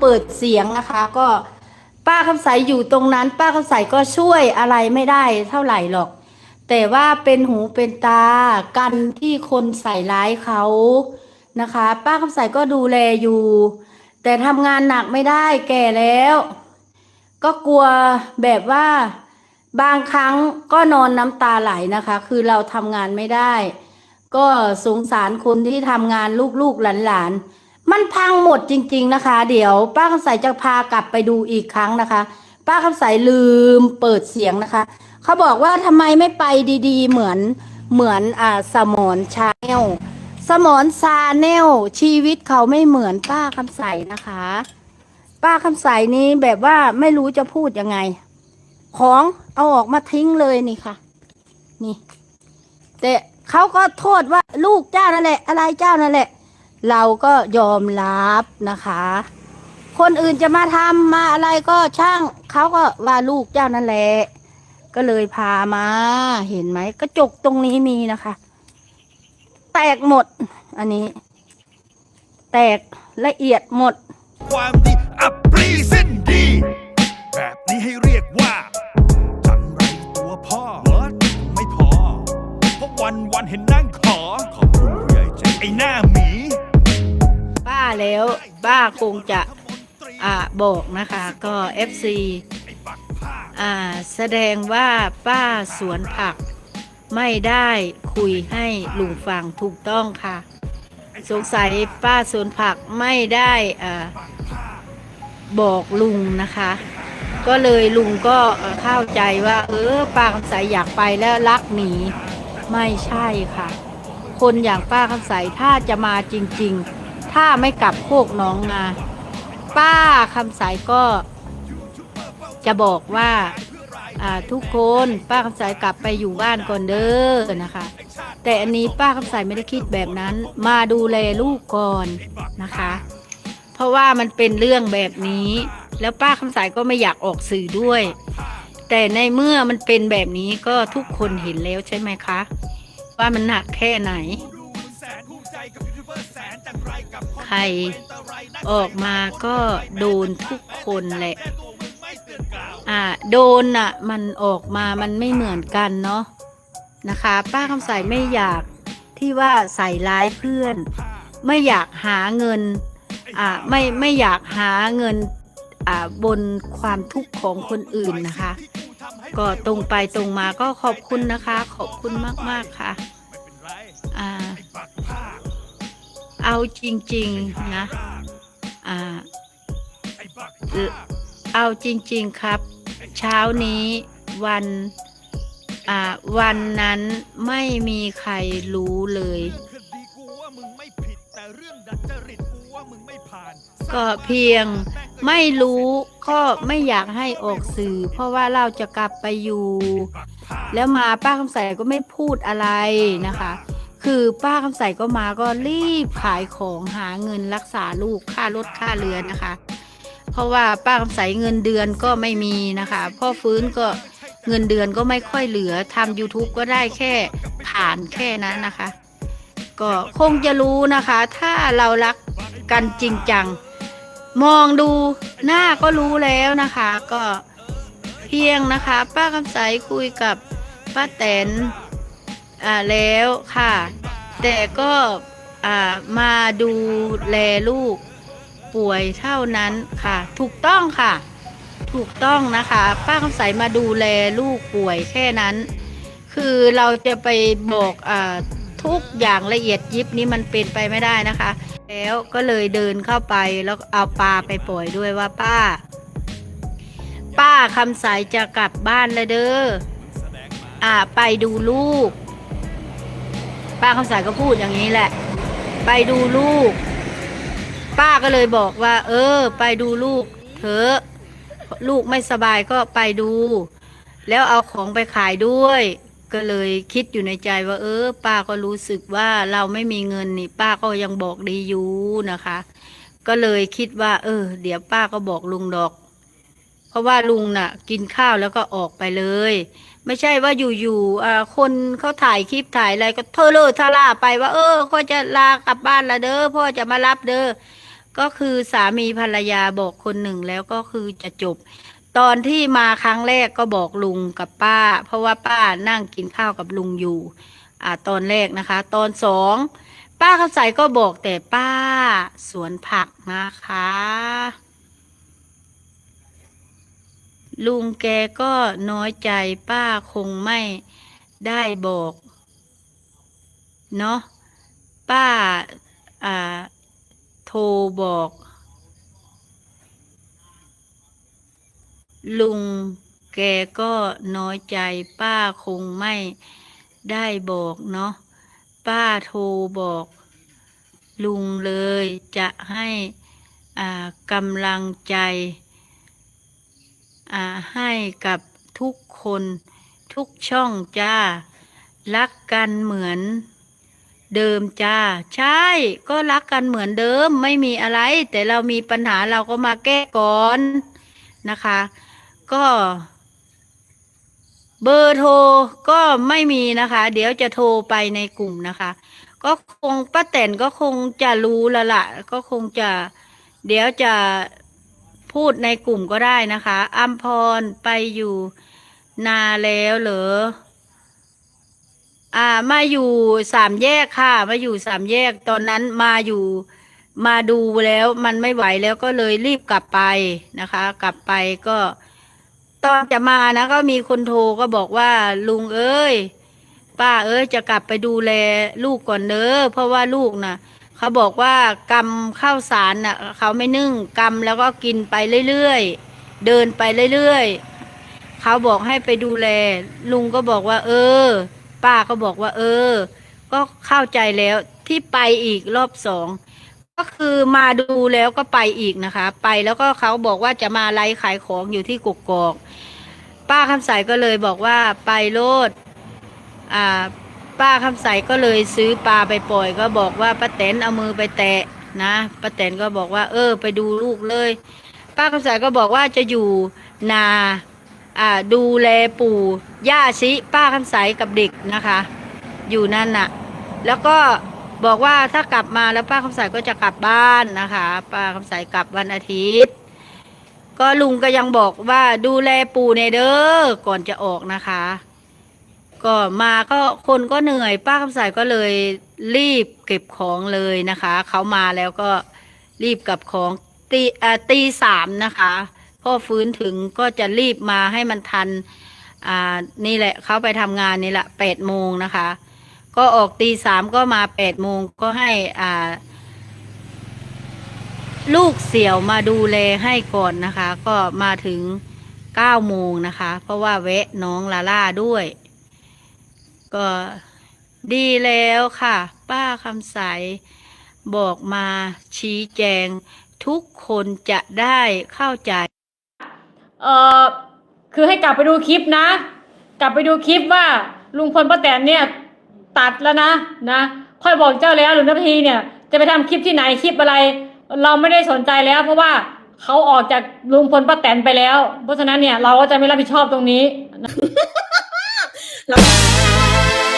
เปิดเสียงนะคะ ก็ป้าคำใสอยู่ตรงนั้น ป้าคำใสก็ช่วยอะไรไม่ได้เท่าไหร่หรอก แต่ว่าเป็นหูเป็นตากันที่คนใส่ร้ายเขานะคะ ป้าคำใสก็ดูแลอยู่ แต่ทำงานหนักไม่ได้แก่แล้ว ก็กลัวแบบว่าบางครั้งก็นอนน้ำตาไหลนะคะ คือเราทำงานไม่ได้ ก็สงสารคนที่ทำงานลูกๆหลานๆ มันพังหมดจริง ๆนะคะ เดี๋ยว ป้าคำใสจะพากลับไปดูอีกครั้งนะคะ ป้าคำใสลืมเปิดเสียงนะคะ เขาบอกว่าทำไมไม่ไปดีๆ เหมือนเหมือนอ่าสมอนชาแนลสมอนซาแนลชีวิตเขาไม่เหมือนป้าคำใสนะคะ ป้าคำใสนี้แบบว่าไม่รู้จะพูดยังไง ของเอาออกมาทิ้งเลยนี่ค่ะ นี่ แต่เขาก็โทษว่าลูกเจ้านั่นแหละ อะไรเจ้านั่นแหละ เราก็ยอมรับนะคะ คนอื่นจะมาทำมาอะไรก็ช่างเขาก็ว่าลูกเจ้านั่นแหละก็เลยพามา เห็นไหมกระจกตรงนี้มีนะคะ แตกหมด อันนี้ แตกละเอียดหมด ความดีอัปรีสิ้นดี แบบนี้ให้เรียกว่าจังไรตัวพ่อเวิร์ดไม่พอเพราะวันวันเห็นนั่งขอ ขอบคุณผู้ใหญ่ใจไอ้หน้าหมีป้า แล้วป้าคงจะอ่าบอกนะคะก็ FC อ่าแสดงว่าป้าสวนผักไม่ได้คุยให้ลุงฟังถูกต้องค่ะ สงสัยป้าสวนผักไม่ได้อ่าบอกลุงนะคะ ก็เลยลุงก็เข้าใจว่า เออป้าคำใสอยากไปแล้วรักหนีไม่ใช่ค่ะ คนอย่างป้าคำใสถ้าจะมาจริง ๆ ถ้าไม่กลับโคกน้องนา ป้าคำใสก็จะบอกว่าทุกคนป้าคำใสกลับไปอยู่บ้านก่อนเด้อนะคะ แต่อันนี้ป้าคำใสไม่ได้คิดแบบนั้น มาดูแลลูกก่อนนะคะ เพราะว่ามันเป็นเรื่องแบบนี้ แล้วป้าคำใสก็ไม่อยากออกสื่อด้วย แต่ในเมื่อมันเป็นแบบนี้ก็ทุกคนเห็นแล้วใช่ไหมคะ ว่ามันหนักแค่ไหน ใจกับยูทูบเบอร์แสนจังไรกับใครออกมาก็โดนทุกคนแหละอ่าโดนอะ มันออกมามันไม่เหมือนกันเนาะนะคะ ป้าคำใสไม่อยากที่ว่าใส่ร้ายเพื่อน ไม่อยากหาเงินอ่าไม่ไม่อยากหาเงินอ่าบนความทุกข์ของคนอื่นนะคะ ก็ตรงไปตรงมาก็ขอบคุณนะคะ ขอบคุณมาก ๆ ค่ะอ่า เอาจริงๆนะอ่าเอาจริงๆครับ เช้านี้วันอ่าวันนั้นไม่มีใครรู้เลย ก็เพียงไม่รู้ก็ไม่อยากให้ออกสื่อ เพราะว่าเราจะกลับไปอยู่ แล้วมาป้าคำใสก็ไม่พูดอะไรนะคะ คือป้าคำใสก็มาก็รีบขายของหาเงินรักษาลูกค่ารถค่าเรือนนะคะ เพราะว่าป้าคำใสเงินเดือนก็ไม่มีนะคะ พ่อฟื้นก็เงินเดือนก็ไม่ค่อยเหลือทำ YouTube ก็ได้แค่ผ่านแค่นั้นนะคะ ก็คงจะรู้นะคะ ถ้าเรารักกันจริงจัง มองดูหน้าก็รู้แล้วนะคะ ก็เพียงนะคะ ป้าคำใสคุยกับป้าแตน อ่าแล้วค่ะ แต่ก็อ่ามาดูแลลูกป่วยเท่านั้นค่ะ ถูกต้องค่ะ ถูกต้องนะคะ ป้าคำใสมาดูแลลูกป่วยแค่นั้น คือเราจะไปบอกอ่าทุกอย่างละเอียดยิบนี้มันเป็นไปไม่ได้นะคะ แล้วก็เลยเดินเข้าไปแล้วเอาปลาไปปล่อยด้วยว่าป้า ป้าคำใสจะกลับบ้านแล้วเด้ออ่าไปดูลูก ป้าคำใสก็พูดอย่างนี้แหละ ไปดูลูก ป้าก็เลยบอกว่า เออ ไปดูลูกเถอะลูกไม่สบายก็ไปดู แล้วเอาของไปขายด้วย ก็เลยคิดอยู่ในใจว่า เออ ป้าก็รู้สึกว่าเราไม่มีเงินนี่ ป้าก็ยังบอกดีอยู่นะคะ ก็เลยคิดว่า เออ เดี๋ยวป้าก็บอกลุงดอก เพราะว่าลุงน่ะ กินข้าวแล้วก็ออกไปเลย ไม่ใช่ว่าอยู่ๆคนเขาถ่ายคลิปถ่ายอะไรก็เทอเลอทาล่าไปว่า เออก็จะลากลับบ้านละเด้อพ่อจะมารับเด้อก็คือสามีภรรยาบอกคนหนึ่งแล้วก็คือจะจบ ตอนที่มาครั้งแรกก็บอกลุงกับป้า เพราะว่าป้านั่งกินข้าวกับลุงอยู่ อ่าตอนแรกนะคะ ตอนสองป้าคำใสก็บอกแต่ป้าสวนผักนะคะ ลุงแกก็น้อยใจป้าคงไม่ได้บอก เนาะป้าอ่าโทรบอก ลุงแกก็น้อยใจ ป้าคงไม่ได้บอกเนาะป้าโทรบอก ลุงเลยจะให้อ่ากำลังใจ ให้กับทุกคนทุกช่องจ้า รักกันเหมือนเดิมจ้า ใช่ก็รักกันเหมือนเดิมไม่มีอะไร แต่เรามีปัญหาเราก็มาแก้ก่อนนะคะ ก็ เบอร์โทรก็ไม่มีนะคะ เดี๋ยวจะโทรไปในกลุ่มนะคะ ก็คงป้าแตนก็คงจะรู้ล้วล่ะก็คงจะ เดี๋ยวจะ พูดในกลุ่มก็ได้นะคะอัมพรไปอยู่นาแล้วเหรอ อ่า มาอยู่สามแยกค่ะ มาอยู่สามแยก ตอนนั้นมาอยู่มาดูแล้วมันไม่ไหวแล้วก็เลยรีบกลับไปนะคะ กลับไปก็ ตอนจะมานะ ก็มีคนโทรก็บอกว่าลุงเอ้ย ป้าเอ้ยจะกลับไปดูแลลูกก่อนเด้อเพราะว่าลูกน่ะ เขาบอกว่ากำข้าวสารน่ะเขาไม่นึ่งกำแล้วก็กินไปเรื่อยๆ เดินไปเรื่อยๆ เขาบอกให้ไปดูแล ลุงก็บอกว่า เออ ป้าก็บอกว่า เออ ก็เข้าใจแล้วที่ไปอีกรอบสองก็คือมาดูแล้วก็ไปอีกนะคะ ไปแล้วก็เขาบอกว่าจะมาไลฟ์ขายของอยู่ที่กกกอก ป้าคำใสก็เลยบอกว่าไปโลดอ่า ป้าคำใสก็เลยซื้อปลาไปปล่อย ก็บอกว่าป้าแตนเอามือไปแตะนะป้าแตนก็บอกว่า เออ ไปดูลูกเลย ป้าคำใสก็บอกว่าจะอยู่นาอ่าดูแลปู่ย่าชิป้าคำใสกับเด็กนะคะ อยู่นั่นน่ะ แล้วก็บอกว่าถ้ากลับมาแล้วป้าคำใสก็จะกลับบ้านนะคะ ป้าคำใสกลับวันอาทิตย์ ก็ลุงก็ยังบอกว่าดูแลปู่ในเด้อก่อนจะออกนะคะ ก็มาก็คนก็เหนื่อยป้าคำใสก็เลยรีบเก็บของเลยนะคะ เขามาแล้วก็รีบกลับของตีอ่าตีสามนะคะพ่อฟื้นถึงก็จะรีบมาให้มันทันอ่านี่แหละเขาไปทำงานนี่แหละแปดโมงนะคะ ก็ออกตีสามก็มาแปดโมงก็ให้อ่าลูกเสี่ยวมาดูแลให้ก่อนนะคะ ก็มาถึงเก้าโมงนะคะ เพราะว่าแวะน้องลาล่าด้วย ก็ดีแล้วค่ะ ป้าคำใส บอกมาชี้แจง ทุกคนจะได้เข้าใจ เอ่อ คือให้กลับไปดูคลิปนะ กลับไปดูคลิปว่าลุงพลป้าแตนเนี่ย ตัดแล้วนะนะค่อยบอกเจ้าแล้วหรือนาทีเนี่ย จะไปทำคลิปที่ไหนคลิปอะไร เราไม่ได้สนใจแล้ว เพราะว่าเขาออกจากลุงพลป้าแตนไปแล้ว เพราะฉะนั้นเนี่ยเราก็จะไม่รับผิดชอบตรงนี้ Love.